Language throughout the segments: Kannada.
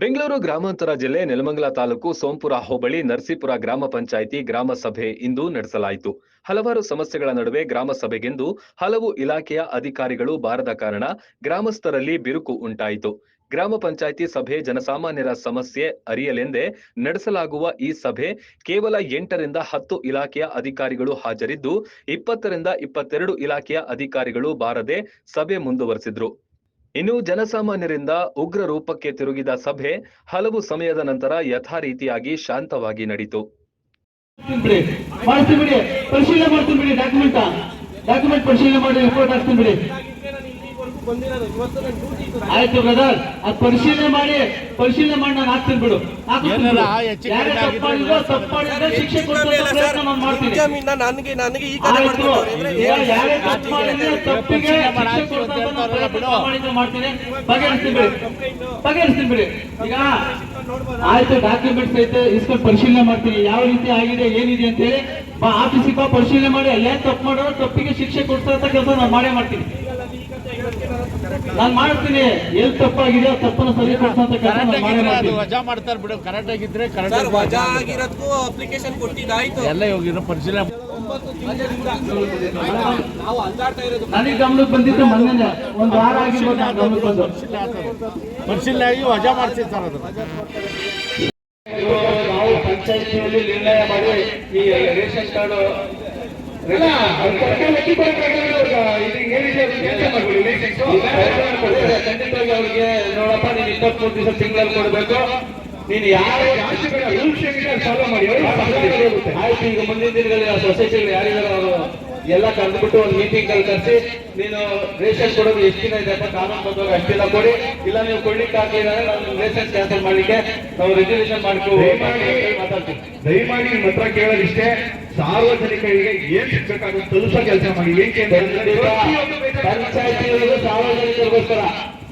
ಬೆಂಗಳೂರು ಗ್ರಾಮಾಂತರ ಜಿಲ್ಲೆ ನೆಲಮಂಗಲ ತಾಲೂಕು ಸೋಂಪುರ ಹೋಬಳಿ ನರಸೀಪುರ ಗ್ರಾಮ ಪಂಚಾಯಿತಿ ಗ್ರಾಮ ಸಭೆ ಇಂದು ನಡೆಸಲಾಯಿತು. ಹಲವಾರು ಸಮಸ್ಯೆಗಳ ನಡುವೆ ಗ್ರಾಮ ಸಭೆಗೆಂದು ಹಲವು ಇಲಾಖೆಯ ಅಧಿಕಾರಿಗಳು ಬಾರದ ಕಾರಣ ಗ್ರಾಮಸ್ಥರಲ್ಲಿ ಬಿರುಕು ಉಂಟಾಯಿತು. ಗ್ರಾಮ ಪಂಚಾಯಿತಿ ಸಭೆ ಜನಸಾಮಾನ್ಯರ ಸಮಸ್ಯೆ ಅರಿಯಲೆಂದೇ ನಡೆಸಲಾಗುವ ಈ ಸಭೆ ಕೇವಲ ಎಂಟರಿಂದ ಹತ್ತು ಇಲಾಖೆಯ ಅಧಿಕಾರಿಗಳು ಹಾಜರಿದ್ದು, ಇಪ್ಪತ್ತರಿಂದ ಇಪ್ಪತ್ತೆರಡು ಇಲಾಖೆಯ ಅಧಿಕಾರಿಗಳು ಬಾರದೆ ಸಭೆ ಮುಂದುವರೆಸಿದ್ರು. ಇನ್ನು ಜನಸಾಮಾನ್ಯರಿಂದ ಉಗ್ರ ರೂಪಕ್ಕೆ ತಿರುಗಿದ ಸಭೆ ಹಲವು ಸಮಯದ ನಂತರ ಯಥಾರೀತಿಯಾಗಿ ಶಾಂತವಾಗಿ ನಡೀತು. ಬಿಡಿ. ಮಾಡ್ತೀನಿ ಬಿಡಿ. ಪರಿಶೀಲನೆ ಆಯ್ತು ಬ್ರದರ್ ಅದ್ ಪರಿಶೀಲನೆ ಮಾಡಿ ಪರಿಶೀಲನೆ ಮಾಡಿ ನಾನು ಹಾಕ್ತೀನಿ ಬಿಡು. ಶಿಕ್ಷೆ ಪ್ರಯತ್ನ ನಾನು ಮಾಡ್ತೀನಿ. ನನಗೆ ನನಗೆ ಈ ಕಡೆ ತಪ್ಪಿಗೆ ಮಾಡ್ತೀನಿ. ಬಗೆಹರಿಸ್ತೀನಿ ಬಿಡಿ. ಬಗೆಹರಿಸ್ತೀನಿ ಬಿಡಿ. ಈಗ ಆಯ್ತು ಡಾಕ್ಯುಮೆಂಟ್ಸ್ ಐತೆ ಇಸ್ಕೊಂಡು ಪರಿಶೀಲನೆ ಮಾಡ್ತೀನಿ. ಯಾವ ರೀತಿ ಆಗಿದೆ ಏನಿದೆ ಅಂತ ಹೇಳಿ ಆಫೀಸಿಗೆ ಬಾ ಪರಿಶೀಲನೆ ಮಾಡಿ ಅಲ್ಲೇ ತಪ್ಪು ಮಾಡೋ ತಪ್ಪಿಗೆ ಶಿಕ್ಷೆ ಕೊಡ್ತಾ ಕೆಲಸ ನಾನು ಮಾಡೇ ಮಾಡ್ತೀನಿ. ನಾನು ಮಾಡ್ತೀನಿ. ಎಲ್ಲಿ ತಪ್ಪಾಗಿದೆ ತಪ್ಪನ್ನು ಸರಿಪಡಿಸುವಂತ ವಜಾ ಮಾಡ್ತಾರೆ ಬಿಡು. ಕರೆಕ್ಟ್ ಆಗಿದ್ರೆ ಸರ್ ಕರೆಕ್ಟ್ ವಜಾ ಆಗಿರೋದಕ್ಕೂ ಅಪ್ಲಿಕೇಶನ್ ಕೊಟ್ಟಿದ್ದಾಯ್ತು ಎಲ್ಲ ಇವಾಗಿರೋ ಪರಿಶೀಲನೆ ನನಗೆ ಗಮನಕ್ಕೆ ಬಂದಿದ್ದು ಮೊನ್ನೆ ಒಂದು ವಾರ ಆಗಿರ್ಬೋದು ನಾನು ಗಮನಕ್ಕೆ ಬಂದು. ಪರಿಶೀಲನೆ ಆಗಿ ವಜಾ ಮಾಡ್ತೀವಿ ಸರ್ ಅದು. ನಾವು ಪಂಚಾಯತಿಯಲ್ಲಿ ನಿರ್ಣಯ ಮಾಡಿ ಈ ರೇಷನ್ ಕಾರ್ಡ್ ಖಂಡಿತವಾಗಿ ಅವ್ರಿಗೆ ನೋಡಪ್ಪ ನೀನು ಇಪ್ಪತ್ಮೂರು ದಿವಸ ತಿಂಗಳಲ್ಲಿ ಕೊಡಬೇಕು. ನೀನು ಯಾವ ಫಾಲೋ ಮಾಡಿ ಆಯ್ತು ಈಗ ಮುಂದಿನ ದಿನಗಳಲ್ಲಿ ಆ ಸೊಸೈಟಿಗಳು ಯಾರಿದ್ದಾರೆ ಅವರು? ಎಲ್ಲ ಕರೆದ್ಬಿಟ್ಟು ಒಂದು ಮೀಟಿಂಗ್ ಅಲ್ಲಿ ಕರೆಸಿ ನೀನು ರೇಷನ್ ಕೊಡೋದು ಎಷ್ಟು ದಿನ ಇದೆ ಅಂತ ಕಾನೂನು ಬಂದಾಗ ಅಷ್ಟು ದಿನ ಕೊಡಿ. ಇಲ್ಲ ನೀವು ಕೊಡ್ಲಿಕ್ಕೆ ಆಗಲಿಲ್ಲ ನಾನು ರೇಷನ್ ಕ್ಯಾನ್ಸಲ್ ಮಾಡ್ಲಿಕ್ಕೆ ನಾವು ರೆಸಲ್ಯೂಷನ್ ಮಾಡ್ಕೋ ಮಾತಾಡ್ತೀವಿ. ದಯಮಾಡಿ ನಿಮ್ಮ ಹತ್ರ ಕೇಳೋದಿಷ್ಟೇ ಸಾರ್ವಜನಿಕರಿಗೆ ಏನ್ ಸಿಗ್ಬೇಕಾಗುತ್ತೆ ತಲುಪೋ ಕೆಲಸ ಮಾಡಿ. ಏಕೆ ಪಂಚಾಯತಿ ಸಾರ್ವಜನಿಕರಿಗೋಸ್ಕರ,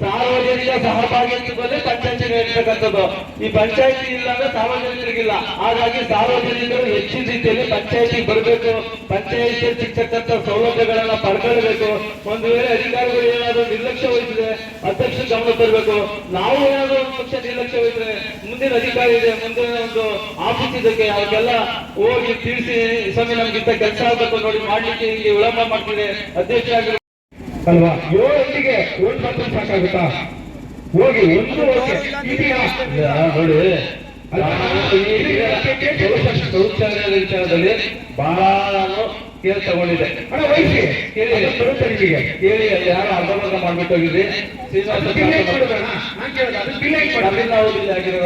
ಸಾರ್ವಜನಿಕ ಸಹಭಾಗಿತ್ವದಲ್ಲಿ ಪಂಚಾಯತಿ ನಡೆಸತಕ್ಕಂಥದ್ದು ಈ ಪಂಚಾಯತಿ ಇಲ್ಲ ಅಂದ್ರೆ ಸಾರ್ವಜನಿಕರಿಗಿಲ್ಲ. ಹಾಗಾಗಿ ಸಾರ್ವಜನಿಕರು ಹೆಚ್ಚಿನ ರೀತಿಯಲ್ಲಿ ಪಂಚಾಯತಿ ಬರಬೇಕು. ಪಂಚಾಯತಿ ಸಿಗ್ತಕ್ಕಂಥ ಸೌಲಭ್ಯಗಳನ್ನ ಪಡ್ಕೊಳ್ಬೇಕು. ಒಂದು ವೇಳೆ ಅಧಿಕಾರಿಗಳು ಏನಾದ್ರು ನಿರ್ಲಕ್ಷ್ಯ ವಹಿಸಿದ್ರೆ ಅಧ್ಯಕ್ಷ ಗಮನ ತರಬೇಕು ನಾವು ಏನಾದ್ರು ಒಂದು ಪಕ್ಷ ನಿರ್ಲಕ್ಷ್ಯ ವಹಿಸಿದ್ರೆ ಮುಂದಿನ ಅಧಿಕಾರಿ ಇದೆ, ಮುಂದಿನ ಒಂದು ಆಫೀಸ್ ಇದಕ್ಕೆ ಹೋಗಿ ತಿಳಿಸಿ ಸ್ವಾಮಿ ನಮ್ಗಿಂತ ಕೆಲಸ ಆಗಬೇಕು ನೋಡಿ, ಮಾಡ್ಲಿಕ್ಕೆ ಇಲ್ಲಿ ವಿಳಂಬ ಮಾಡ್ತಿದೆ ಅಧ್ಯಕ್ಷ ಅಲ್ವಾ? ಏಳೊಂದಿಗೆ ಒಂದು ಪರ್ಸೆಂಟ್ ಸಾಕಾಗುತ್ತಾ? ಹೋಗಿ ಒಂದು ಇದೆಯಾ? ನೋಡಿ. ಶೌಚಾಲಯ ವಿಚಾರದಲ್ಲಿ ಬಹಳ ಕೇರ್ ತಗೊಂಡಿದೆ. ಹಣ ವಹಿಸಿ. ಕೇಳಿ. ಕೇಳಿ ಅಲ್ಲಿ ಯಾರು ಅರ್ಧಮರ್ಧ ಮಾಡ್ಬಿಟ್ಟು ಹೋಗಿದ್ರಿ. ಶ್ರೀನಿವಾಸ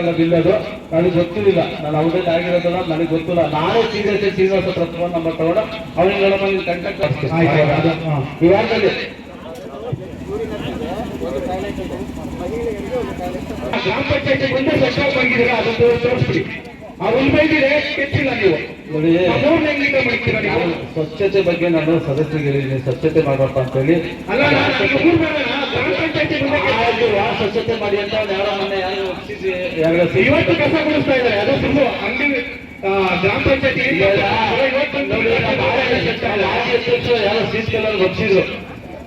ಅದು ಬಿಲ್ ಅದು ನನಗೆ ಗೊತ್ತಿಲ್ಲ. ನಾನು ಅವ್ರದ್ದು ಆಗಿರೋದಲ್ಲ ನನಗೆ ಗೊತ್ತಿಲ್ಲ. ನಾನೇ ಸೀರಿಯಸ್ ಶ್ರೀನಿವಾಸ ಹತ್ರ ಫೋನ್ ನಂಬರ್ ತಗೊಂಡು ಅವನಿಗೆ ನೋಡಮ್ಮ ನೀನು ಕಾಂಟ್ಯಾಕ್ಟ್ ಆಯ್ತು, ಅದು, ಹಾ. ಈ ವಾರದಲ್ಲಿ ಗ್ರಾಮ ಪಂಚಾಯತಿ ಮುಂದೆ ಸರ್ಕಾರ ಬಂದಿದ್ದೀರಾ ಅದೊಂದು ತೋರಿಸ್ಬಿಡಿ. ಆ ಒಂದು ಬೈದಿದೆ ನೀವು. ನೋಡಿ. ಸ್ವಚ್ಛತೆ ಬಗ್ಗೆ ನಾನು ಸದಸ್ಯರಿಗೆ ಸ್ವಚ್ಛತೆ ಮಾಡಪ್ಪ ಅಂತ ಹೇಳಿ. ಸ್ವಚ್ಛತೆ ಮಾಡಿ ಅಂತ ಯಾರೋ ಮೊನ್ನೆ ಯಾರು ಇವತ್ತು ಕಸ ಗುಡಿಸ್ತಾ ಇದ್ದಾರೆ ಅದು ಸುಳ್ಳು ಅಂಗಡಿ ಗ್ರಾಮ ಪಂಚಾಯತಿ ಯಾರು ಸೀಸ್ ಕಲರ್ ಒಪ್ಸಿದ್ರು.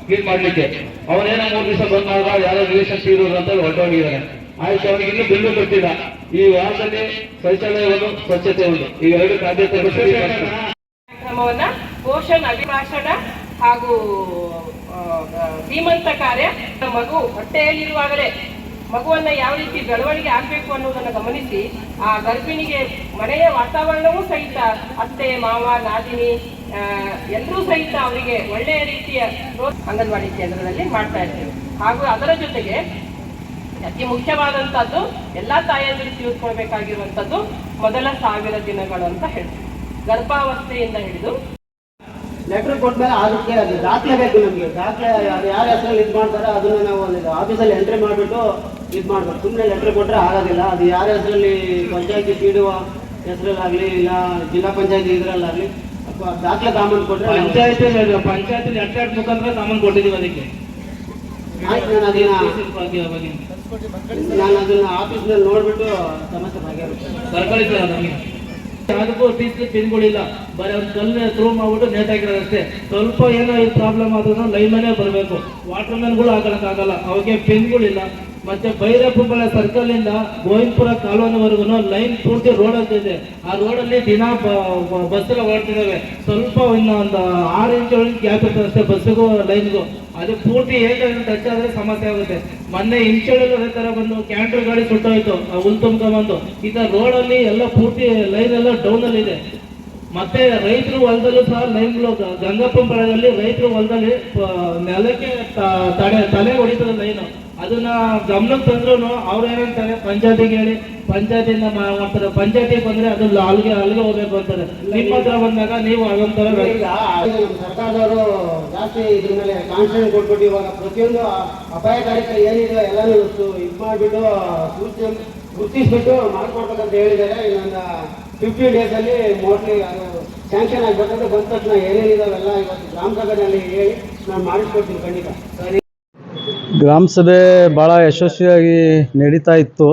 ಕ್ಲೀನ್ ಮಾಡ್ಲಿಕ್ಕೆ. ಅವನೇನೋ ಮೂರು ದಿವಸ ಬಂದ್ ಮಾಡಿದ ಯಾರೋ ರಿಲೇಷನ್ ಸೀರೋದು ಅಂತ ಹೊರಟೋಗಿದ್ದಾನೆ ಆಯ್ತು, ಅವನಿಗೆ ಇನ್ನೂ ಬಿಲ್ಲು ಕೊಟ್ಟಿಲ್ಲ. ಈ ವಾಸನೆ ಶೌಚಾಲಯ ಒಂದು ಸ್ವಚ್ಛತೆ ಒಂದು. ಈ ಎರಡು ಆದ್ಯತೆ ಕಾರ್ಯಕ್ರಮವನ್ನ ಪೋಷಣ್, ಅಭಿಭಾಷಣ ಹಾಗೂ ಶ್ರೀಮಂತ ಕಾರ್ಯ. ಮಗು ಹೊಟ್ಟೆಯಲ್ಲಿರುವಾಗಲೇ ಮಗುವನ್ನ ಯಾವ ರೀತಿ ಬೆಳವಣಿಗೆ ಆಗ್ಬೇಕು ಅನ್ನೋದನ್ನ ಗಮನಿಸಿ, ಆ ಗರ್ಭಿಣಿಗೆ ಮನೆಯ ವಾತಾವರಣವೂ ಸಹಿತ ಅತ್ತೆ, ಮಾವ, ನಾದಿನಿ ಎಲ್ಲರೂ ಸಹಿತ ಅವರಿಗೆ ಒಳ್ಳೆಯ ರೀತಿಯ ಅಂಗನವಾಡಿ ಕೇಂದ್ರದಲ್ಲಿ ಮಾಡ್ತಾ ಇರ್ತೇವೆ. ಹಾಗೂ ಅದರ ಜೊತೆಗೆ ಅತಿ ಮುಖ್ಯವಾದಂತಹದ್ದು ಎಲ್ಲಾ ತಾಯಂದಿರು ತಿಳಿದುಕೊಳ್ಬೇಕಾಗಿರುವಂತದ್ದು ಮೊದಲ ಸಾವಿರ ದಿನಗಳು ಅಂತ ಹೇಳ್ತೀವಿ. ಗರ್ಭಾವಸ್ಥೆಯಿಂದ ಹಿಡಿದು ಲೆಟರ್ ಕೊಟ್ಮೇಲೆ ಅದಕ್ಕೆ ಅದು ದಾಖಲೆ ಬೇಕು ನಮಗೆ. ದಾಖಲೆ ಅದು ಯಾರ ಹೆಸರಲ್ಲಿ ಇದು ಮಾಡ್ತಾರೆ ಅದನ್ನ ನಾವು ಅಲ್ಲಿ ಆಫೀಸಲ್ಲಿ ಎಂಟ್ರಿ ಮಾಡಿಬಿಟ್ಟು ಇದು ಮಾಡ್ಬೇಕು. ಸುಮ್ಮನೆ ಲೆಟರ್ ಕೊಟ್ಟರೆ ಆಗೋದಿಲ್ಲ. ಅದು ಯಾರ ಹೆಸರಲ್ಲಿ ಪಂಚಾಯತಿ ಸೀಡುವ ಹೆಸರಲ್ಲಾಗಲಿ ಇಲ್ಲ ಜಿಲ್ಲಾ ಪಂಚಾಯತಿ ಇದರಲ್ಲಾಗಲಿ ದಾಖಲೆ ಸಾಮಾನು ಕೊಟ್ಟರೆ ಪಂಚಾಯತಿ ಪಂಚಾಯತಿ ಲೆಟರ್ ಮುಖಾಂತರ ಸಾಮಾನು ಕೊಟ್ಟಿದ್ದೀವಿ ಅದಕ್ಕೆ. ಆಯ್ತು ನಾನು ಅದನ್ನ ನಾನು ಅದನ್ನ ಆಫೀಸ್ನಲ್ಲಿ ನೋಡ್ಬಿಟ್ಟು ಸಮಸ್ಯೆ ಸರ್ ನಮಗೆ. ಅದಕ್ಕೂ ಟೀಚ್ ಪಿನ್ಗಳಿಲ್ಲ ಬರೀ ಒಂದು ಕಲ್ಲು ಥ್ರೂ ಮಾಡ್ಬಿಟ್ಟು ನೇಟ್ ಅಷ್ಟೇ. ಸ್ವಲ್ಪ ಏನೋ ಪ್ರಾಬ್ಲಮ್ ಆದ್ರೂ ಲೈನ್ ಮನೆ ಬರಬೇಕು. ವಾಟರ್ ಮ್ಯಾನ್ಗಳು ಹಾಕೋಕ್ಕಾಗಲ್ಲ ಅವಾಗೆ ಪಿನ್ಗಳಿಲ್ಲ ಮತ್ತೆ ಭೈರಪ್ಪಬಳ ಸರ್ಕಲ್ ಇಂದ ಗೋವಿಂದಪುರ ಕಾಲೋನಿವರೆಗೂ ಲೈನ್ ಪೂರ್ತಿ ರೋಡ್ ಅಂತ ಇದೆ. ಆ ರೋಡ್ ಅಲ್ಲಿ ದಿನ ಬಸ್ ಎಲ್ಲ ಓಡ್ತಿದಾವೆ ಸ್ವಲ್ಪ ಒಂದು ಆರು ಇಂಚು ಒಳಗೆ ಗ್ಯಾಪ್ ಇರ್ತದೆ ಅಷ್ಟೇ ಬಸ್ಸಿಗೂ ಲೈನ್ಗೂ ಅದು ಪೂರ್ತಿ ಏಕದಿಂದ ಟಚ್ ಆದ್ರೆ ಸಮಸ್ಯೆ ಆಗುತ್ತೆ. ಮೊನ್ನೆ ಇಂಚಳಲ್ಲಿ ಅದೇ ಬಂದು ಕ್ಯಾಂಟರ್ ಗಾಡಿ ಸುಟ್ಟೋಯ್ತು, ಆ ಹುಲ್ ತುಂಬ್ಕೊಂಬಂದು ಈಗ ರೋಡಲ್ಲಿ ರೋಡ್ ಅಲ್ಲಿ ಎಲ್ಲ ಪೂರ್ತಿ ಲೈನ್ ಎಲ್ಲ ಡೌನ್ ಅಲ್ಲಿ ಇದೆ. ಮತ್ತೆ ರೈತರು ಹೊಲದಲ್ಲೂ ಸಹ ಲೈನ್ಗಳು ಗಂಗಪ್ಪನ ಪಾಳ್ಯದಲ್ಲಿ ರೈತರು ಹೊಲದಲ್ಲಿ ನೆಲಕ್ಕೆ ತಡೆ, ತಲೆ ಹೊಡಿತದೆ ಲೈನು ಅದನ್ನ ಗಮನಕ್ಕೆ ತಂದ್ರು ಅವ್ರು ಏನಂತಾರೆ ಪಂಚಾಯತಿಗೆ ಹೇಳಿ, ಪಂಚಾಯತಿಯಿಂದ ಮಾಡ್ತಾರೆ. ಪಂಚಾಯತಿಗೆ ಬಂದ್ರೆ ಅದು ಅಲ್ಲಿಗೆ ಅಲ್ಲಿಗೆ ಹೋಗ್ಬೇಕು ಅಂತಾರೆ. ನಿಮ್ಮ ಹತ್ರ ಬಂದಾಗ ನೀವು ಅದೊಂಥರ ಸರ್ಕಾರದವರು ಜಾಸ್ತಿ ಇದ್ರ ಮೇಲೆ ಕಾನ್ಫಿಡೆನ್ಸ್ ಕೊಟ್ಬಿಟ್ಟು ಇವಾಗ ಪ್ರತಿಯೊಂದು ಅಪಾಯಕಾರಿಕ ಏನಿದೆ ಎಲ್ಲಾನು ಇದು ಮಾಡಿಬಿಟ್ಟು, ಸೂಚನೆ ಗುರುತಿಸ್ಬಿಟ್ಟು ಮಾಡ್ಕೊಡ್ಬೇಕಂತ ಹೇಳಿದ್ದಾರೆ. ಇನ್ನೊಂದು ಫಿಫ್ಟಿ ಡೇಸ್ ಅಲ್ಲಿ ಮೋಸ್ಟ್ಲಿ ಅದು ಸ್ಯಾಂಕ್ಷನ್ ಆಗ್ಬೇಕಂದ್ರೆ ಬಂದ ತಕ್ಷಣ ಏನೇನಿದಾವೆಲ್ಲ ಇವತ್ತು ಗ್ರಾಮ ಸಭೆಯಲ್ಲಿ ಹೇಳಿ ನಾನು ಮಾಡಿಸ್ಕೊಡ್ತೀನಿ ಖಂಡಿತ. ಸರಿ ಗ್ರಾಮ ಸಭೆ ಭಾಳ ಯಶಸ್ವಿಯಾಗಿ ನಡೀತಾ ಇತ್ತು.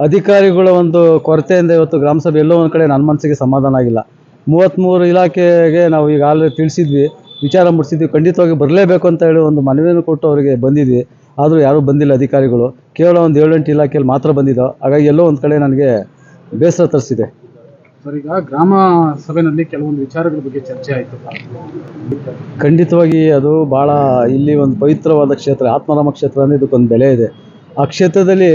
ಅಧಿಕಾರಿಗಳ ಒಂದು ಕೊರತೆಯಿಂದ ಇವತ್ತು ಗ್ರಾಮ ಸಭೆ ಎಲ್ಲೋ ಒಂದು ಕಡೆ ನನ್ನ ಮನಸ್ಸಿಗೆ ಸಮಾಧಾನ ಆಗಿಲ್ಲ. ಮೂವತ್ತ್ಮೂರು ಇಲಾಖೆಗೆ ನಾವು ಈಗ ಆಲ್ರೆಡಿ ತಿಳಿಸಿದ್ವಿ, ವಿಚಾರ ಮುಟ್ಟಿಸಿದ್ವಿ ಖಂಡಿತವಾಗಿ ಬರಲೇಬೇಕು ಅಂತ ಹೇಳಿ ಒಂದು ಮನವಿಯನ್ನು ಕೊಟ್ಟು ಅವರಿಗೆ ಬಂದಿದ್ವಿ. ಆದರೂ ಯಾರೂ ಬಂದಿಲ್ಲ ಅಧಿಕಾರಿಗಳು. ಕೇವಲ ಒಂದು ಏಳೆಂಟು ಇಲಾಖೆಯಲ್ಲಿ ಮಾತ್ರ ಬಂದಿದ್ದೋ ಹಾಗಾಗಿ ಎಲ್ಲೋ ಒಂದು ಕಡೆ ನನಗೆ ಬೇಸರ ತರಿಸಿದೆ. ಸರ್, ಈಗ ಗ್ರಾಮ ಸಭೆಯಲ್ಲಿ ಕೆಲವೊಂದು ವಿಚಾರಗಳ ಬಗ್ಗೆ ಚರ್ಚೆ ಆಯಿತು. ಖಂಡಿತವಾಗಿ ಅದು ಭಾಳ ಇಲ್ಲಿ ಒಂದು ಪವಿತ್ರವಾದ ಕ್ಷೇತ್ರ, ಆತ್ಮರಾಮ ಕ್ಷೇತ್ರ ಅಂದರೆ ಇದಕ್ಕೊಂದು ಬೆಲೆ ಇದೆ. ಆ ಕ್ಷೇತ್ರದಲ್ಲಿ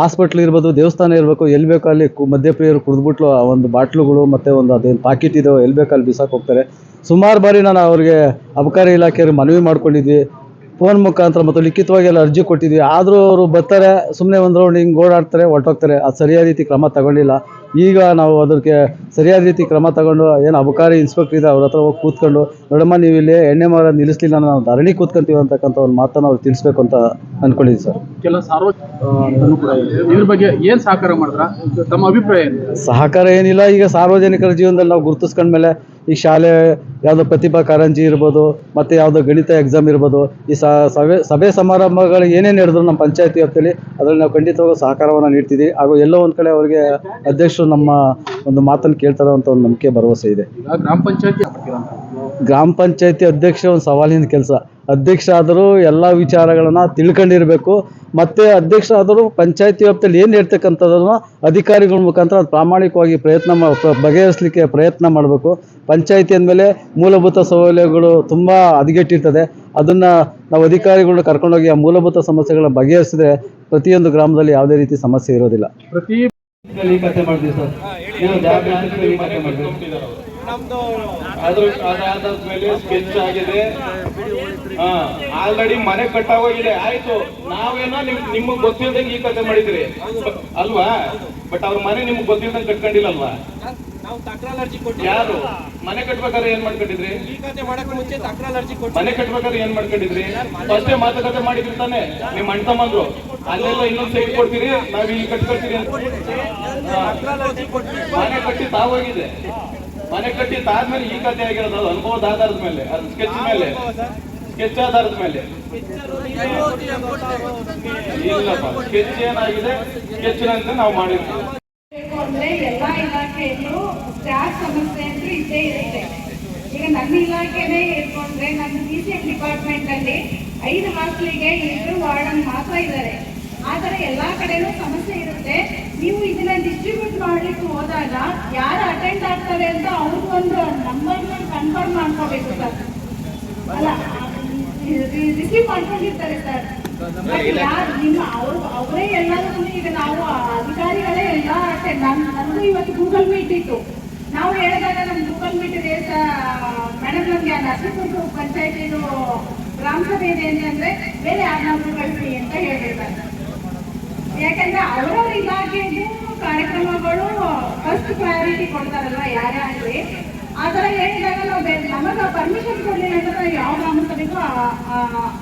ಹಾಸ್ಪಿಟ್ಲ್ ಇರ್ಬೋದು, ದೇವಸ್ಥಾನ ಇರಬೇಕು, ಎಲ್ಲಿ ಬೇಕೋ ಅಲ್ಲಿ ಕು, ಮದ್ಯಪ್ರಿಯರು ಕುಡಿದ್ಬಿಟ್ಟು ಆ ಒಂದು ಬಾಟ್ಲುಗಳು ಮತ್ತು ಒಂದು ಅದೇನು ಪಾಕಿಟ್ ಇದೆ ಎಲ್ಲಿ ಬೇಕೋ ಅಲ್ಲಿ ಬಿಸಾಕ್ ಹೋಗ್ತಾರೆ. ಸುಮಾರು ಬಾರಿ ನಾನು ಅವ್ರಿಗೆ ಅಬಕಾರಿ ಇಲಾಖೆಯವ್ರಿಗೆ ಮನವಿ ಮಾಡ್ಕೊಂಡಿದ್ವಿ. ಫೋನ್ ಮುಖಾಂತರ ಮತ್ತು ಲಿಖಿತವಾಗಿ ಎಲ್ಲ ಅರ್ಜಿ ಕೊಟ್ಟಿದ್ವಿ. ಆದರೂ ಅವರು ಬರ್ತಾರೆ ಸುಮ್ಮನೆ ಒಂದು ರೌಂಡ್ ಹಿಂಗೆ ಓಡಾಡ್ತಾರೆ, ಹೊರಟೋಗ್ತಾರೆ. ಅದು ಸರಿಯಾದ ರೀತಿ ಕ್ರಮ ತಗೊಂಡಿಲ್ಲ. ಈಗ ನಾವು ಅದಕ್ಕೆ ಸರಿಯಾದ ರೀತಿ ಕ್ರಮ ತಗೊಂಡು ಏನು ಅಬಕಾರಿ ಇನ್ಸ್ಪೆಕ್ಟರ್ ಇದೆ ಅವ್ರ ಹತ್ರ ಹೋಗಿ ಕೂತ್ಕೊಂಡು ನೋಡಮ್ಮ ನೀವು ಇಲ್ಲಿ ಎಣ್ಣೆ ಮರ ನಿಲ್ಲಿಸ್ಲಿಲ್ಲ ನಾವು ಧರಣಿ ಕೂತ್ಕೊಂತೀವಿ ಅಂತಕ್ಕಂಥ ಒಂದು ಮಾತನ್ನು ಅವ್ರು ತಿಳಿಸ್ಬೇಕು ಅಂತ ಅಂದ್ಕೊಂಡಿದ್ದೀವಿ ಸರ್. ಕೆಲ ಸಾರ್ವಜನಿಕ ಇದ್ರ ಬಗ್ಗೆ ಏನು ಸಹಕಾರ ಮಾಡಿದ್ರ? ತಮ್ಮ ಅಭಿಪ್ರಾಯ ಸಹಕಾರ ಏನಿಲ್ಲ ಈಗ ಸಾರ್ವಜನಿಕರ ಜೀವನದಲ್ಲಿ ನಾವು ಗುರುತಿಸ್ಕೊಂಡ್ಮೇಲೆ ಈ ಶಾಲೆ ಯಾವುದೋ ಪ್ರತಿಭಾ ಕಾರಂಜಿ ಇರ್ಬೋದು ಮತ್ತು ಯಾವುದೋ ಗಣಿತ ಎಕ್ಸಾಮ್ ಇರ್ಬೋದು ಈ ಸಭೆ ಸಭೆ ಸಮಾರಂಭಗಳು ಏನೇನು ನಡೆದ್ರು ನಮ್ಮ ಪಂಚಾಯತಿ ವ್ಯಾಪ್ತಿಯಲ್ಲಿ ಅದರಲ್ಲಿ ನಾವು ಖಂಡಿತವಾಗೂ ಸಹಕಾರವನ್ನು ನೀಡ್ತೀವಿ ಹಾಗೂ ಎಲ್ಲೋ ಒಂದು ಕಡೆ ಅವರಿಗೆ ಅಧ್ಯಕ್ಷರು ನಮ್ಮ ಒಂದು ಮಾತನ್ನು ಕೇಳ್ತಾರೆ ಅಂತ ಒಂದು ನಂಬಿಕೆ ಭರವಸೆ ಇದೆ. ಗ್ರಾಮ ಪಂಚಾಯತಿ ಗ್ರಾಮ ಪಂಚಾಯತಿ ಅಧ್ಯಕ್ಷ ಒಂದು ಸವಾಲಿನ ಕೆಲಸ. ಅಧ್ಯಕ್ಷ ಆದರೂ ಎಲ್ಲ ವಿಚಾರಗಳನ್ನು ತಿಳ್ಕೊಂಡಿರಬೇಕು. ಮತ್ತು ಅಧ್ಯಕ್ಷ ಆದರೂ ಪಂಚಾಯತಿ ವ್ಯಾಪ್ತಿಯಲ್ಲಿ ಏನು ಹೇಳ್ತಕ್ಕಂಥದ್ದನ್ನು ಅಧಿಕಾರಿಗಳ ಮುಖಾಂತರ ಪ್ರಾಮಾಣಿಕವಾಗಿ ಪ್ರಯತ್ನ ಬಗೆಹರಿಸಲಿಕ್ಕೆ ಪ್ರಯತ್ನ ಮಾಡಬೇಕು. ಪಂಚಾಯತಿ ಅಂದಮೇಲೆ ಮೂಲಭೂತ ಸೌಲಭ್ಯಗಳು ತುಂಬ ಹದಗೆಟ್ಟಿರ್ತದೆ. ಅದನ್ನು ನಾವು ಅಧಿಕಾರಿಗಳನ್ನ ಕರ್ಕೊಂಡೋಗಿ ಆ ಮೂಲಭೂತ ಸಮಸ್ಯೆಗಳನ್ನ ಬಗೆಹರಿಸಿದ್ರೆ ಪ್ರತಿಯೊಂದು ಗ್ರಾಮದಲ್ಲಿ ಯಾವುದೇ ರೀತಿ ಸಮಸ್ಯೆ ಇರೋದಿಲ್ಲ. ಪ್ರತಿ ಅದ್ರ ಅದಾದ್ಮೇಲೆ ಸ್ಕೆಚ್ ಆಗಿದೆ. ಹಾ ಆಲ್ರೆಡಿ ಮನೆ ಕಟ್ಟಾಗೋಗಿದೆ. ಆಯ್ತು ನಾವೇನೋ ನಿಮ್ ನಿಮ್ಗೆ ಗೊತ್ತಿಲ್ದಂಗೆ ಈ ಕತೆ ಮಾಡಿದ್ರಿ. ಅಲ್ವಾ? ಬಟ್ ಅವ್ರ ಮನೆ ನಿಮ್ಗೆ ಗೊತ್ತಿಲ್ದಂಗೆ ಕಟ್ಕೊಂಡಿಲ್ಲ ಅಲ್ವಾ ಯಾರು? ಮನೆ ಕಟ್ಬೇಕಾದ್ರೆ ಏನ್ ಮಾಡ್ಕೊಂಡಿದ್ರಿ? ಈ ಕತೆ ಮಾಡಕ್ ಮುಂಚೆ ತಕ್ರಾರ್ ಅರ್ಜಿ ಕೊಟ್ಟು ಮನೆ ಕಟ್ಬೇಕಾದ್ರೆ ಏನ್ ಮಾಡ್ಕೊಂಡಿದ್ರಿ? ಫಸ್ಟೇ ಮಾತುಕತೆ ಮಾಡಿದ್ರಿ ತಾನೆ? ನಿಮ್ ಅಣ್ಣ ತಮ್ಮಂದ್ರು. ಅಲ್ಲೆಲ್ಲ ಇನ್ನೊಂದ್ ಸೈಡ್ ಕೊಡ್ತೀರಿ? ನಾವ್ ಇಲ್ಲಿ ಕಟ್ಕೊಳ್ತೀರಿ ಮನೆ ಕಟ್ಟಿ ತಾವಾಗಿದೆ ಮನೆ ಕಟ್ಟಿ ತಾದ್ಮೇಲೆ ಈ ಕತೆ ಆಗಿರೋದು ಅದು ಅನುಭವದ ಆಧಾರದ ಮೇಲೆ ಅದು ಸ್ಕೆಚ್ ಮೇಲೆ ಸ್ಕೆಚ್ ಆಧಾರದ ಮೇಲೆ. ಇಲ್ಲಪ್ಪ ಸ್ಕೆಚ್ ಏನಾಗಿದೆ ಸ್ಕೆಚ್ ಅಂತ ನಾವು ಮಾಡಿರ್ತೀವಿ. ಅಂದ್ರೆ ಎಲ್ಲಾ ಇಲಾಖೆಯಲ್ಲೂ ಸ್ಟಾಫ್ ಸಮಸ್ಯೆ ಅಂತ ಇದ್ದೇ ಇರುತ್ತೆ. ಈಗ ನನ್ನ ಇಲಾಖೆನೇ ಇಟ್ಕೊಂಡ್ರೆ ನನ್ನ ಡಿ ಸಿ ಎಂ ಡಿಪಾರ್ಟ್ಮೆಂಟ್ ಅಲ್ಲಿ ಐದು ಮಕ್ಕಳಿಗೆ ಇಬ್ಬರು ವಾರ್ಡನ್ ಮಾತ್ರ ಇದ್ದಾರೆ. ಆದರೆ ಎಲ್ಲಾ ಕಡೆನೂ ಸಮಸ್ಯೆ ಇರುತ್ತೆ. ನೀವು ಇದನ್ನ ಡಿಸ್ಟ್ರಿಬ್ಯೂಟ್ ಹೋದಾಗ ಯಾರು ಅಟೆಂಡ್ ಆಗ್ತಾರೆ ಅಂತ ಅವ್ರಿಗೊಂದು ನಂಬರ್ ಕನ್ಫರ್ಮ್ ಮಾಡ್ಕೋಬೇಕು ಸರ್ ಅಲ್ಲ ರಿಸೀವ್ ಮಾಡ್ಕೊಂಡಿರ್ತಾರೆ ಸರ್ ಯಾರು ನಿಮ್ಮ ಅವ್ರು ಅವರೇ ಎಲ್ಲದನ್ನು ಈಗ ನಾವು ಅಧಿಕಾರಿಗಳೇ ಎಲ್ಲ ಅಟೆಂಡ್ ನಮ್ಮ ನಮ್ದು ಇವತ್ತು ಗೂಗಲ್ ಮೀಟ್ ಇತ್ತು. ನಾವು ಹೇಳಿದಾಗ ನಮ್ ಗೂಗಲ್ ಮೀಟ್ ಇದೆ ಮೇಡಮ್ ನಮ್ಗೆ ನರಸೀಪುರ ಪಂಚಾಯತಿದು ಗ್ರಾಮ ಸಭೆ ಇದೆ ಅಂದ್ರೆ ಬೇರೆ ಯಾರನ್ನಾದ್ರೂ ಕಳಿಸಿ ಅಂತ. ಕಾರ್ಯಕ್ರಮಗಳು ಫಸ್ಟ್ ಪ್ರಯಾರಿಟಿ ಕೊಡ್ತಾರಲ್ವಾ ಯಾರೇ ಆಗಲಿ? ಆ ಥರ ಹೇಳಿದಾಗ ನಾವು ಬೇರೆ ನಮಗೆ ಪರ್ಮಿಷನ್ ಕೊಡಲಿಲ್ಲ ಅಂದ್ರೆ ಯಾವ ಗ್ರಾಮ ಸಭೆಗೂ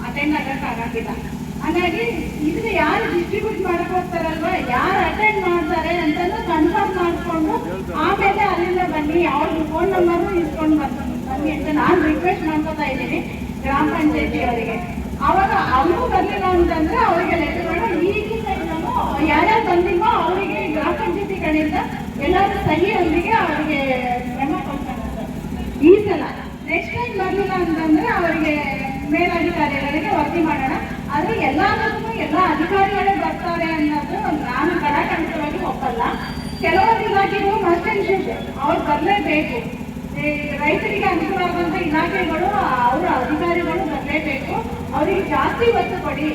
ಅಟೆಂಡ್ ಆಗಕ್ಕೆ ಆಗಂಗಿಲ್ಲ. ಹಾಗಾಗಿ ಇದನ್ನ ಯಾರು ಡಿಸ್ಟ್ರಿಬ್ಯೂಟ್ ಮಾಡಕ್ ಹೋಗ್ತಾರಲ್ವ? ಯಾರು ಅಟೆಂಡ್ ಮಾಡ್ತಾರೆ ಅಂತಂದು ಕನ್ಫರ್ಮ್ ಮಾಡಿಕೊಂಡು ಆಮೇಲೆ ಅಲ್ಲಿಂದ ಬನ್ನಿ ಅವ್ರ ಫೋನ್ ನಂಬರ್ ಇಸ್ಕೊಂಡು ಬರ್ತಾರೆ ಬನ್ನಿ ಅಂತ ನಾನು ರಿಕ್ವೆಸ್ಟ್ ಮಾಡ್ಕೊತಾ ಇದ್ದೀನಿ ಗ್ರಾಮ ಪಂಚಾಯತಿ ಅವರಿಗೆ ಅವಾಗ ಅವರು ಬರಲಿಲ್ಲ ಅಂತಂದ್ರೆ ಅವರಿಗೆ ಲೆಟರ್ ಮಾಡಿ ನಾವು ಯಾರ್ಯಾರು ಬಂದಿಲ್ವೋ ಅವರಿಗೆ ಗ್ರಾಮ ಪಂಚಾಯತಿ ಕಡೆಯಿಂದ ಎಲ್ಲರೂ ಸಹಿಯೊಂದಿಗೆ ಅವರಿಗೆ ಕ್ರಮ ಕೊಡ್ತಾರೆ. ಈ ಸಲ ನೆಕ್ಸ್ಟ್ ಟೈಮ್ ಬರಲಿಲ್ಲ ಅಂತಂದ್ರೆ ಅವರಿಗೆ ಮೇಲಧಿಕಾರಿಗಳಿಗೆ ವರದಿ ಮಾಡೋಣ. ಆದ್ರೆ ಎಲ್ಲದಕ್ಕೂ ಎಲ್ಲ ಅಧಿಕಾರಿಗಳೇ ಬರ್ತಾರೆ ಅನ್ನೋದು ನಾನು ಕಡಾಖಂಡಿತವಾಗಿ ಒಪ್ಪಲ್ಲ. ಕೆಲವೊಂದು ಇಲಾಖೆಗೂ ಮಸ್ಟ್ ಅಂಡ್ ಅವ್ರು ಬರಲೇಬೇಕು. ರೈತರಿಗೆ ಅನುಕೂಲವಾಗುವಂತ ಇಲಾಖೆಗಳು, ಅವರ ಅಧಿಕಾರಿಗಳು ಬರಲೇಬೇಕು. ಅವರಿಗೆ ಜಾಸ್ತಿ ಒತ್ತು ಕೊಡಿ.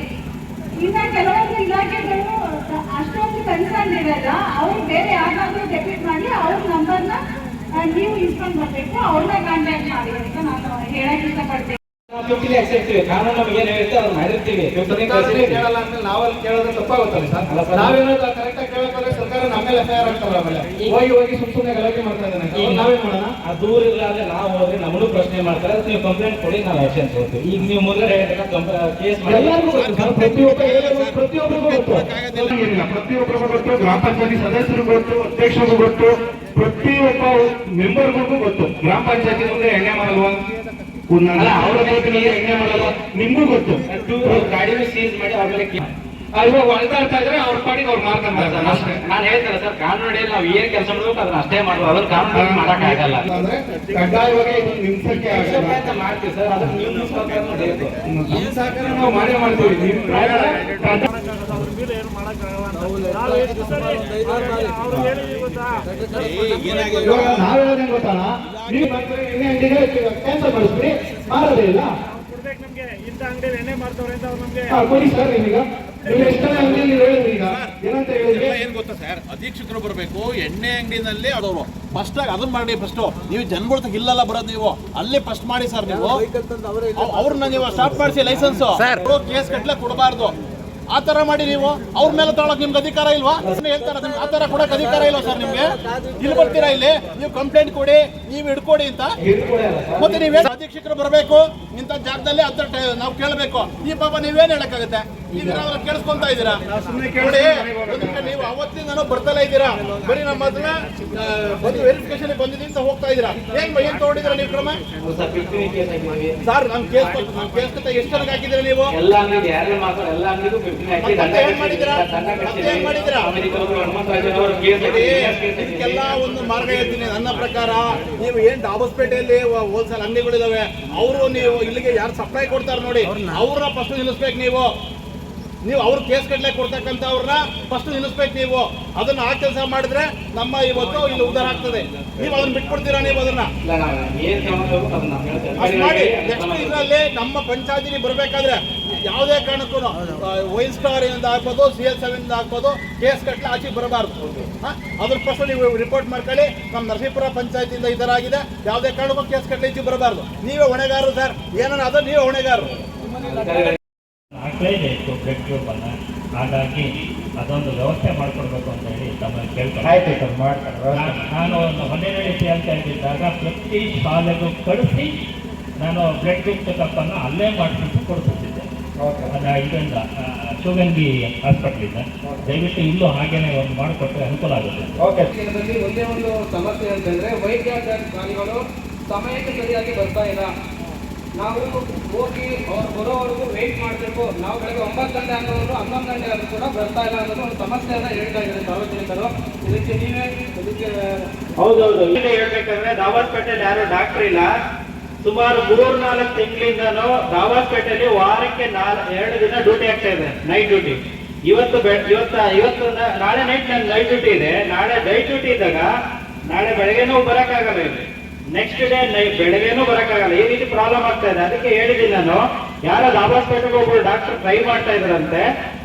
ಇನ್ನ ಕೆಲವೊಂದು ಇಲಾಖೆಗಳು ಅಷ್ಟೊಂದು ಕನ್ಸರ್ನ್ ಇರಲ್ಲ. ಅವ್ರು ಬೇರೆ ಯಾರಾದ್ರೂ ಡೆಪಿಟ್ ಮಾಡಿ ಅವ್ರ ನಂಬರ್ನ ನೀವು ಇಸ್ಕೊಂಡ್ ಬರ್ಬೇಕು ಅವ್ರನ್ನ ಕಾಂಟ್ಯಾಕ್ಟ್ ಮಾಡಿ ಅಂತ ನಾನು ಹೇಳಕ್ ಇಷ್ಟಪಡ್ತೀನಿ. ಫಿಫ್ಟಿಲಿ ಹಾಕ್ಸಿರ್ತೀವಿ ಕಾನೂನು ನಮ್ಗೆ ಏನ್ ಹೇಳ್ತಾರೆ ಅವ್ರು ಮಾಡಿರ್ತೀವಿ ನಾವಲ್ಲಿ ಕೇಳೋದ್ರೆ ತಪ್ಪಾಗುತ್ತಲ್ಲ ಸರ್? ಅಲ್ಲ ನಾವೇನೋ ಸರ್ಕಾರ ನಮ್ಮೇಲೆ ಎಫ್ ಐ ಆರ್ ಆಗ್ತಾರ ಆಮೇಲೆ ಹೋಗಿ ಹೋಗಿ ಸುಮ್ ಸುಮ್ಮನೆ ಗಲಾಟೆ ಮಾಡ್ತಾ ಇದ್ದಾನೆ. ಈಗ ನಾವೇನ್ ಮಾಡೋಣ? ಆ ದೂರ ಇಲ್ಲ ಅಂದ್ರೆ ನಾವು ಹೋದ್ರೆ ನಮ್ಮನ್ನು ಪ್ರಶ್ನೆ ಮಾಡ್ತಾರೆ ಅದಕ್ಕೆ ನೀವು ಕಂಪ್ಲೇಂಟ್ ಕೊಡಿ ನಾವು ಆಕ್ಷನ್ ತಗೋತೀವಿ ಈಗ ನೀವು ಮೊದಲೇ ಹೇಳಿದ್ರೆ ಕೇಸ್ ಮಾಡಿ ಎಲ್ಲರಿಗೂ ಗೊತ್ತು. ಪ್ರತಿಯೊಬ್ಬ ಪ್ರತಿಯೊಬ್ಬರಿಗೂ ಗೊತ್ತು. ಪ್ರತಿಯೊಬ್ಬರಿಗೂ ಗೊತ್ತು. ಗ್ರಾಮ ಪಂಚಾಯತಿ ಸದಸ್ಯರಿಗೂ ಗೊತ್ತು. ಅಧ್ಯಕ್ಷರಿಗೂ ಗೊತ್ತು. ಪ್ರತಿಯೊಬ್ಬ ಮೆಂಬರ್ಗಳಿಗೂ ಗೊತ್ತು. ಗ್ರಾಮ ಪಂಚಾಯತಿ ಮುಂದೆ ಎಣ್ಣೆ ಮಾಡಲ್ವಾ? ಅಲ್ಲ ಅವರ ಎಣ್ಣೆ ಮಾಡಲ್ವಾ? ನಿಮ್ಗೂ ಗೊತ್ತು. ಗಾಡಿನೂ ಸೀಸ್ ಮಾಡಿ ಅವ್ರ ಮೇಲೆ ಕೇ- ಇವಾಗ ಒಳದಾಡ್ತಾ ಇದ್ರೆ ಅವ್ರ ಪಾಡಿಗೆ ಅವ್ರು ಮಾರ್ಕೊಂಡ್ ಅಷ್ಟೇ. ನಾನು ಹೇಳ್ತಾರೆ ಸರ್ ಕಾನೂನಿಯಲ್ಲಿ ನಾವು ಏನ್ ಕೆಲಸ ಮಾಡ್ಬೇಕು ಅದನ್ನ ಅಷ್ಟೇ ಮಾಡ್ಬೋದು. ಅದನ್ನ ಕಾನೂನು ಮಾಡಕ್ ಆಗಲ್ಲ. ಅಂದ್ರೆ ಕಡ್ಡಾಯವಾಗಿ ಪ್ರಯತ್ನ ಮಾಡ್ತೀವಿ ಸರ್ ಅದನ್ನ ನೀವು ಸಹಕಾರ ಬೇಕು ನಮ್ಮ ಸಹಕಾರ ನಾವು ಮಾಡೇ ಮಾಡ್ತೀವಿ. ನಿಮ್ ಪ್ರಯತ್ನ ಇವಾಗ ನಾವ್ ಹೇಳೋದೇನ್ ಗೊತ್ತಲ್ಲ? ನೀವು ಕ್ಯಾನ್ಸಲ್ ಮಾಡಿಸ್ಬಿಡಿ. ಮಾರೋದೇ ಇಲ್ಲ. ಕೊಡಿ ಸರ್ ನೀವೀಗ ನೀವು ಏನ್ ಗೊತ್ತಾ ಸರ್? ಅಧೀಕ್ಷಕರು ಬರಬೇಕು ಎಣ್ಣೆ ಅಂಗಡಿನಲ್ಲಿ ಅದವರು. ಫಸ್ಟ್ ಆಗಿ ಅದನ್ನ ಮಾಡಿ ಫಸ್ಟ್ ನೀವು ಜನಗಳ ಇಲ್ಲಲ್ಲ ಬರೋದು ನೀವು. ಅಲ್ಲಿ ಫಸ್ಟ್ ಮಾಡಿ ಸರ್ ನೀವು. ಅವ್- ಅವ್ರನ್ನ ನೀವು ಸ್ಟಾಪ್ ಮಾಡಿಸಿ ಲೈಸೆನ್ಸ್ ಕೇಸ್ ಕಟ್ಲೆ ಕೊಡಬಾರ್ದು. ಆ ತರ ಮಾಡಿ ನೀವು. ಅವ್ರ ಮೇಲೆ ತಗೊಳಕ್ ನಿಮ್ಗೆ ಅಧಿಕಾರ ಇಲ್ವಾ? ಹೇಳ್ತಾರ ನಿಮ್ಗೆ ಆ ತರ ಕೊಡಕ್ ಅಧಿಕಾರ ಇಲ್ವಾ ಸರ್ ನಿಮ್ಗೆ? ಇಲ್ಲಿ ಬರ್ತೀರಾ ಇಲ್ಲಿ? ನೀವು ಕಂಪ್ಲೇಂಟ್ ಕೊಡಿ ನೀವು ಹಿಡ್ಕೊಡಿ ಅಂತ? ಮತ್ತೆ ನೀವೇನು ಅಧೀಕ್ಷಕರು ಬರಬೇಕು ಇಂಥ ಜಾಗದಲ್ಲಿ ಅಂತ ಟ- ನಾವು ಕೇಳಬೇಕು. ಈ ಪಾಪ ನೀವೇನ್ ಹೇಳಕ್ಕಾಗತ್ತೆ? ಈಗ ನಾವು ಕೇಳಿಸ್ಕೊಂತ ಇದ್ದೀರಾ? ನೋಡಿ ಅದಕ್ಕೆ ನೀವು ಅವತ್ತಿಂದ ಬರ್ತಲೇ ಇದ್ದೀರಾ? ಬರೀ ನಮ್ಮ ಹತ್ರ ಬಂದು ವೆರಿಫಿಕೇಶನ್ ಬಂದಿದ್ದೀನಿ ಅಂತ ಹೋಗ್ತಾ ಇದ್ದೀರಾ? ಏನ್ ಏನ್ ತಗೊಂಡಿದ್ದೀರಾ ನೀವು ಕ್ರಮ? ಸರ್ ನಮ್ ಕೇಸ್ ನಮ್ ಕೇಸ್ ಕತೆ ಎಷ್ಟು ಜನಕ್ಕೆ ಹಾಕಿದ್ದೀರಾ ನೀವು? ಮತ್ತೆ ಏನ್ ಮಾಡಿದ್ದೀರಾ? ಮತ್ತೆ ಮಾಡಿದ್ದೀರಾ? ಇದಕ್ಕೆಲ್ಲ ಒಂದು ಮಾರ್ಗ ಹೇಳ್ತೀನಿ ನನ್ನ ಪ್ರಕಾರ ನೀವು ಏನ್ ಡಾಬಸ್ಪೇಟೆಯಲ್ಲಿ ಹೋಲ್ಸೇಲ್ ಅಂಗಡಿಗಳಿದಾವೆ ಅವರು ನೀವು ಇಲ್ಲಿಗೆ ಯಾರು ಸಪ್ಲೈ ಕೊಡ್ತಾರೆ ನೋಡಿ ಅವ್ರನ್ನ? ಫಸ್ಟ್ ನಿಲ್ಲಿಸ್ಬೇಕು ನೀವು. ನೀವು ಅವ್ರ ಕೇಸ್ ಕಟ್ಲೆ ಕೊಡ್ತಕ್ಕಂಥ ಅವ್ರನ್ನ ಫಸ್ಟ್ ನಿಲ್ಲಿಸ್ಬೇಕು ನೀವು. ಅದನ್ನ ಆ ಕೆಲಸ ಮಾಡಿದ್ರೆ ನಮ್ಮ ಇವತ್ತು ಇಲ್ಲಿ ಉದ್ದಾರ ಆಗ್ತದೆ. ನೀವು ಅದನ್ನ ಬಿಟ್ಕೊಡ್ತೀರಾ ನೀವು ಅದನ್ನ? ಮಾಡಿ. ನೆಕ್ಸ್ಟ್ ಇದರಲ್ಲಿ ನಮ್ಮ ಪಂಚಾಯತಿಗೆ ಬರಬೇಕಾದ್ರೆ ಯಾವುದೇ ಕಾರಣಕ್ಕೂ ವೈನ್ ಸ್ಟಾರ್ ಇಂದ ಆಗ್ಬೋದು ಸಿ ಎಲ್ ಸೆವೆನ್ ಆಗ್ಬೋದು ಕೇಸ್ ಕಟ್ಲೆ ಆಚೆ ಬರಬಾರ್ದು. ಹಾ? ಅದ್ರ ಫಸ್ಟ್ ನೀವು ರಿಪೋರ್ಟ್ ಮಾಡ್ಕೊಳ್ಳಿ. ನಮ್ಮ ನರಸೀಪುರ ಪಂಚಾಯತಿಯಿಂದ ಈ ಥರ ಆಗಿದೆ ಯಾವುದೇ ಕಾರಣಕ್ಕೂ ಕೇಸ್ ಕಟ್ಲೆ ಈಚೆ ಬರಬಾರ್ದು. ನೀವೇ ಹೊಣೆಗಾರರು ಸರ್. ಏನನ್ನ ಅದು ನೀವೇ ಹೊಣೆಗಾರರು. ಹಾಗಾಗಿ ಅದೊಂದು ವ್ಯವಸ್ಥೆ ಮಾಡ್ಕೊಡ್ಬೇಕು ಅಂತ ಹೇಳಿ ತಮ್ಮಲ್ಲಿ ಕೇಳ್ತಾರೆ ಆಯ್ತು ಸರ್ ಮಾಡ್ತಾರೆ ನಾನು ಒಂದು ಹೊನ್ನೆರಡು ಸಿ ಅಂತ ಇದ್ದಾಗ ಪ್ರತಿ ಶಾಲೆಗೂ ಕಳಿಸಿ ನಾನು ಬ್ಲಡ್ ಗ್ರೂಪ್ ಚೆಕಪ್ಪನ್ನು ಅಲ್ಲೇ ಮಾಡಿಸ್ಬಿಟ್ಟು ಕೊಡ್ತಿದ್ದೆ ಅದ ಇದರಿಂದ ಆ, ಶಿವಗಂಗಿ ಹಾಸ್ಪಿಟ್ಲಿಂದ ದಯವಿಟ್ಟು ಇಲ್ಲೂ ಹಾಗೇನೆ ಒಂದು ಮಾಡಿಕೊಟ್ರೆ ಅನುಕೂಲ ಆಗುತ್ತೆ. ಓಕೆ ಒಂದೇ ಒಂದು ಸಮಸ್ಯೆ ಅಂತಂದ್ರೆ ವೈದ್ಯಾಧಿಕಾರಿಗಳು ಸಮಯಕ್ಕೆ ಸರಿಯಾಗಿ ಬರ್ತಾ ಇಲ್ಲ. ನಾವು ಹೋಗಿ ಅವ್ರು ಬರೋವರೆಗೂ ವೆಯ್ಟ್ ಮಾಡಬೇಕು. ನಾವು ಬೆಳಗ್ಗೆ ಒಂಬತ್ತು ಗಂಟೆ ಅನ್ನೋರು ಹನ್ನೊಂದು ಗಂಟೆ ಆದರೂ ಕೂಡ ಬರ್ತಾ ಇಲ್ಲ ಅನ್ನೋದು ಒಂದು ಸಮಸ್ಯೆಯನ್ನು ಹೇಳ್ತಾ ಇದ್ದಾರೆ ಸಾರ್ವಜನಿಕರು. ಇದಕ್ಕೆ ನೀವೇ ಇದಕ್ಕೆ ಹೌದೌದು. ಇಲ್ಲೇ ಹೇಳ್ಬೇಕಂದ್ರೆ ದಾವತ್ಪೇಟೆಯಲ್ಲಿ ಯಾರು ಡಾಕ್ಟರ್ ಇಲ್ಲ. ಸುಮಾರು ಮೂರ್ ನಾಲ್ಕು ತಿಂಗಳಿಂದನೂ ದಾವಾಸ್ಪೇಟೆಯಲ್ಲಿ ವಾರಕ್ಕೆ ನಾಲ್, ಎರಡು ದಿನ ಡ್ಯೂಟಿ ಆಗ್ತಾ ಇದೆ ನೈಟ್ ಡ್ಯೂಟಿ ಇವತ್ತು ಇವತ್ತು ಇವತ್ತು ನ- ನಾಳೆ ನೈಟ್ ನನ್ ನೈಟ್ ಡ್ಯೂಟಿ ಇದೆ. ನಾಳೆ ನೈಟ್ ಡ್ಯೂಟಿ ಇದ್ದಾಗ ನಾಳೆ ಬೆಳಗ್ಗೆನೂ ಬರೋಕ್ಕಾಗಲ್ಲ ಇಲ್ಲಿ. ನೆಕ್ಸ್ಟ್ ಡೇ ಬೆಳಗ್ಗೆನೂ ಬರೋಕ್ಕಾಗಲ್ಲ. ಈ ರೀತಿ ಪ್ರಾಬ್ಲಮ್ ಆಗ್ತಾ ಇದೆ. ಅದಕ್ಕೆ ಹೇಳಿದ್ದೀನಿ ನಾನು, ಯಾರೋ ದಾಬಾಸ್ಪೇಟೆಗೆ ಹೋಗಿ ಡಾಕ್ಟರ್ ಟ್ರೈ ಮಾಡ್ತಾ ಇದ್ರಂತೆ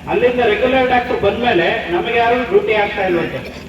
ಅಲ್ಲಿಂದ ರೆಗ್ಯುಲರ್ ಡಾಕ್ಟರ್ ಬಂದ್ಮೇಲೆ ನಮಗೆ ಯಾರು ಡ್ಯೂಟಿ ಆಗ್ತಾ ಇಲ್ವಂತೆ.